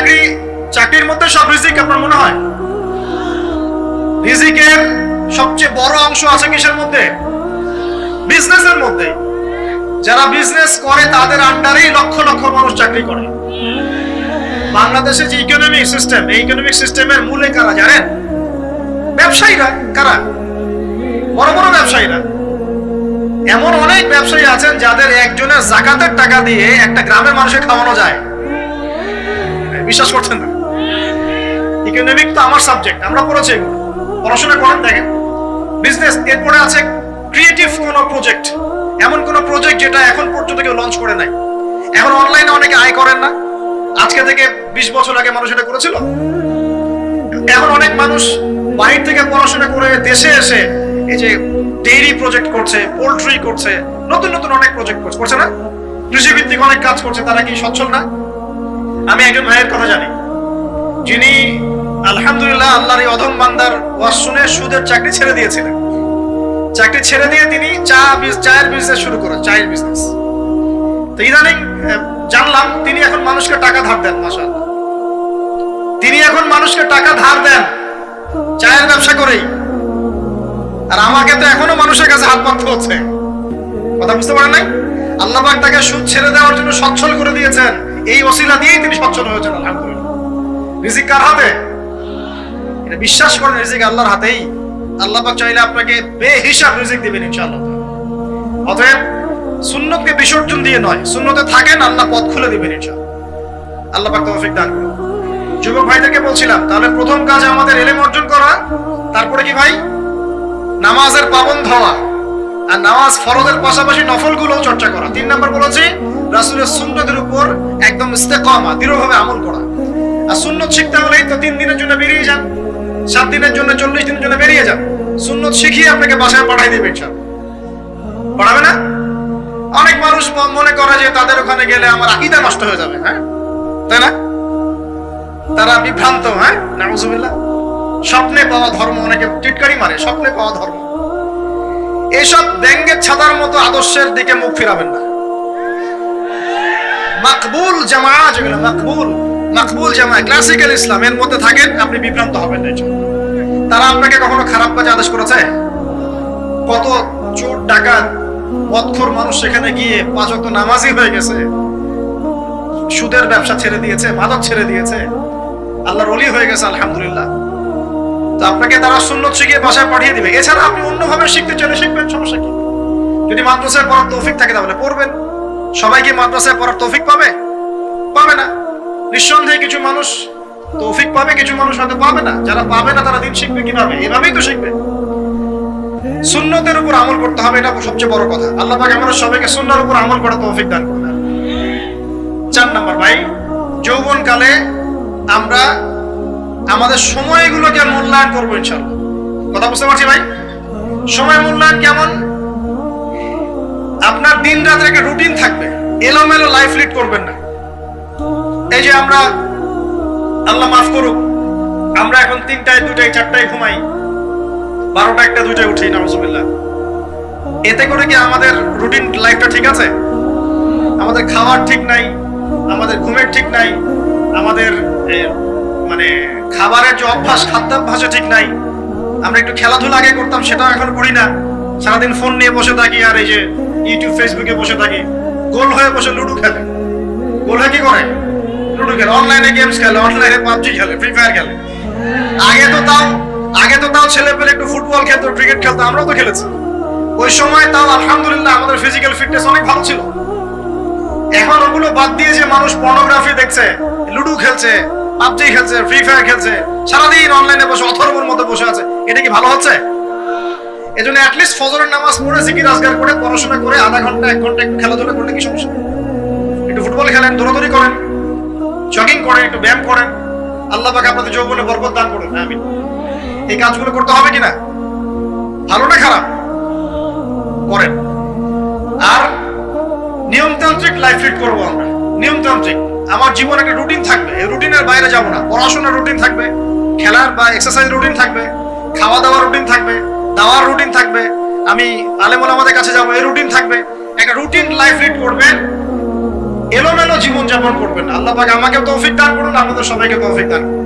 চাকরি, চাকরির মধ্যে সব রিজিক আপনার মনে হয়? রিজিকের সবচেয়ে বড় অংশ আছে কিসের মধ্যে? বিজনেসের মধ্যে। যারা বিজনেস করে, তাদের আন্ডারেই লক্ষ লক্ষ মানুষ চাকরি করে। বাংলাদেশের যে ইকোনমিক সিস্টেম এই ইকোনমিক সিস্টেমের মূলে কারা, জানেন? ব্যবসায়ীরা, কারা? বড় বড় ব্যবসায়ীরা। এমন অনেক ব্যবসায়ী আছেন যাদের একজনের জাকাতের টাকা দিয়ে একটা গ্রামের মানুষের খাওয়ানো যায়। বিশ্বাস করছেন না। ইকোনমিক তো আমার সাবজেক্ট আমরা পড়েছি পড়াশোনা করেন, দেখেন। বিজনেস এরপরে আছে ক্রিয়েটিভ কোনো প্রজেক্ট এমন কোনো প্রজেক্ট যেটা এখন পর্যন্ত কেউ লঞ্চ করে নাই। এখন অনলাইনে অনেকে আয় করেন না। আজকে থেকে বিশ বছর আগে মানুষ এটা করেছিল। এখন অনেক মানুষ বাহির থেকে পড়াশোনা করে দেশে এসে এই যে ডেইরি প্রজেক্ট করছে পোল্ট্রি করছে, নতুন নতুন অনেক প্রজেক্ট করছে। করছে না? কৃষিভিত্তিক অনেক কাজ করছে, তারা কি সচ্ছল না? আমি একজন ভাইয়ের কথা জানি। যিনি আলহামদুলিল্লাহ আল্লাহর এই অধম বান্দার ওয়াজ সুদের চাকরি ছেড়ে দিয়েছিলেন। চাকরি ছেড়ে দিয়ে তিনি চা চায়ের বিজনেস শুরু করেন, চায়ের বিজনেস তো ইদানিং জানলাম তিনি এখন মানুষকে টাকা ধার দেন, মাশাআল্লাহ। তিনি এখন মানুষকে টাকা ধার দেন, চায়ের ব্যবসা করেই। আর আমাকে তো এখনও মানুষের কাছে হাত পাততে হচ্ছে। কথা বুঝতে পারেন নাই? আল্লাহ তাকে সুদ ছেড়ে দেওয়ার জন্য সচ্ছল করে দিয়েছেন। এই ওসিলা দিয়েই তিনি সচ্ছল হয়েছেন, আলহামদুলিল্লাহ। রিজিক কার হাতে? এটা বিশ্বাস করেন, রিজিক আল্লাহর হাতেই। আল্লাহ পাক চাইলে আপনাকে বেহিসাব রিজিক দিবেন, ইনশাআল্লাহ। অতএব, সুন্নতকে বিসর্জন দিয়ে নয়, সুন্নতে থাকেন, আল্লাহ পথ খুলে দিবেন, ইনশাআল্লাহ। আল্লাহ পাক তৌফিক দান করুন। যুবক ভাইদেরকে বলছিলাম, তাহলে প্রথম কাজ আমাদের এলেম অর্জন করা, তারপরে কি ভাই? নামাজের পাবন হওয়া। আর নামাজ ফরজের পাশাপাশি নফলগুলো চর্চা করা। তিন নম্বর বলেছি রাসূলের সুন্নতের উপর একদম ইস্তেকামা, দৃঢ়ভাবে আমল করা। আর সুন্নত শিখতে হলেই তো তিন দিনের জন্য বেরিয়ে যান, সাত দিনের জন্য, চল্লিশ দিনের জন্য বেরিয়ে যান। সুন্নত শিখিয়ে আপনাকে বাসায় পাঠাই দেবে, ইনশাআল্লাহ। পড়াবে না? অনেক মানুষ মনে করে যে তাদের ওখানে গেলে আমার আকিদা নষ্ট হয়ে যাবে হ্যাঁ? তাই না? তারা বিভ্রান্ত হ্যাঁ? নাউজুবিল্লাহ। স্বপ্নে পাওয়া ধর্ম, অনেকে টিটকারি মারে, স্বপ্নে পাওয়া ধর্ম। এসব ব্যাঙ্গের ছাতার মতো আদর্শের দিকে মুখ ফিরাবেন না। মাকবুল জামা যেগুলো মাকবুল মাকবুল জামা ক্লাসিক্যাল ইসলাম মধ্যে থাকেন, আপনি বিভ্রান্ত হবেন না। তারা আপনাকে কখনো খারাপ কাজে আদেশ করেছে? কত চোর, ডাকাত মদখোর মানুষ সেখানে গিয়ে পাঁচ ওয়াক্ত নামাজি হয়ে গেছে। সুদের ব্যবসা ছেড়ে দিয়েছে, মাদক ছেড়ে দিয়েছে। আল্লাহর অলি হয়ে গেছে, আলহামদুলিল্লাহ। তো আপনাকে তারা সুন্নত শিখিয়ে বাসায় পাঠিয়ে দিবে। এছাড়া আপনি অন্যভাবে শিখতে চলে শিখবেন, সমস্যা কি? যদি মাদ্রাসায় পড়ার তৌফিক থাকে তাহলে পড়বেন। সবাই কি মাদ্রাসায় পড়ার তৌফিক পাবে? পাবে না। নিঃসন্দেহে কিছু মানুষ তৌফিক পাবে, কিছু মানুষ হয়তো পাবে না। যারা পাবে না, তারা দিন শিখবে কীভাবে? এভাবেই তো শিখবে। সুন্নতের উপর আমল করতে হবে, এটা সবচেয়ে বড় কথা। আল্লাহ পাক আমরা সবাইকে সুন্নার উপর আমল করার তৌফিক দান করবেন চার নাম্বার ভাই যৌবন কালে আমরা আমাদের সময়গুলোকে মূল্যায়ন করব ইনশাল্লাহ কথা বুঝতে পারছি ভাই? সময় মূল্যায়ন কেমন? আপনার দিন রাতের একটা রুটিন থাকবে। এলোমেলো লাইফ লিড করবেন না। এই যে আমরা, আল্লাহ মাফ করুক, আমরা এখন তিনটায়, দুটায়, চারটায় ঘুমাই। বারোটা একটা, দুইটায় উঠি নামজুবিল্লাহ এতে করে কি আমাদের রুটিন লাইফটা ঠিক আছে? আমাদের খাওয়ার ঠিক নাই, আমাদের ঘুমের ঠিক নাই, আমাদের মানে খাবারের যে অভ্যাস, খাদ্যাভ্যাসও ঠিক নাই। আমরা একটু খেলাধুলা আগে করতাম, সেটাও এখন করি না। সারাদিন ফোন নিয়ে বসে থাকি আর এই যে ইউটিউব ফেসবুকে বসে থাকি। গোল হয়ে বসে লুডো খেলে। গোল হয়ে কি করে? লুডো খেলে। অনলাইনে গেমস খেলে অনলাইনে পাবজি খেলে ফ্রি ফায়ার খেলে। আগে তো তাও, আগে তো তাও ছেলে পেলে একটু ফুটবল খেলতো ক্রিকেট খেলতো, আমরাও তো খেলেছি। ওই সময় তাও আলহামদুলিল্লাহ আমাদের ফিজিক্যাল ফিটনেস অনেক ভালো ছিল। এখন ওগুলো বাদ দিয়ে যে মানুষ পর্নোগ্রাফি দেখছে, লুডো খেলছে পাবজি খেলছে ফ্রি ফায়ার খেলছে, সারাদিন অনলাইনে বসে, অথর্বর মতো বসে আছে। এটা কি ভালো হচ্ছে? এজন্য অ্যাটলিস্ট ফজরের নামাজ পড়ে জিকির, আজগার করে, পড়াশোনা করে, আধা ঘণ্টা, এক ঘণ্টা একটু খেলাধুলা করলে কি সমস্যা? একটু ফুটবল খেলেন, দৌড়াদৌড়ি করেন জগিং করেন, একটু ব্যায়াম করেন, আল্লাহ পাক আপনাদের যৌবনে বরকত দান করুন আমি এই কাজগুলো করতে হবে কিনা? ভালো না খারাপ? করেন। আর নিয়মতান্ত্রিক লাইফ লিড করব আমরা। নিয়মতান্ত্রিক। আমার জীবনে একটা রুটিন থাকবে, এই রুটিনের বাইরে যাব না। পড়াশোনার রুটিন থাকবে, খেলার বা এক্সারসাইজ রুটিন থাকবে খাওয়া দাওয়ার রুটিন থাকবে দাওয়ার রুটিন থাকবে। আমি আলেমুল আমাদের কাছে যাব, এই রুটিন থাকবে। একটা রুটিন লাইফ লিড করবেন এলোমেলো জীবন যাপন করবেন আল্লাহ পাক আমাকে তৌফিক দান করুন, আমাদের সবাইকে তৌফিক দান করুন।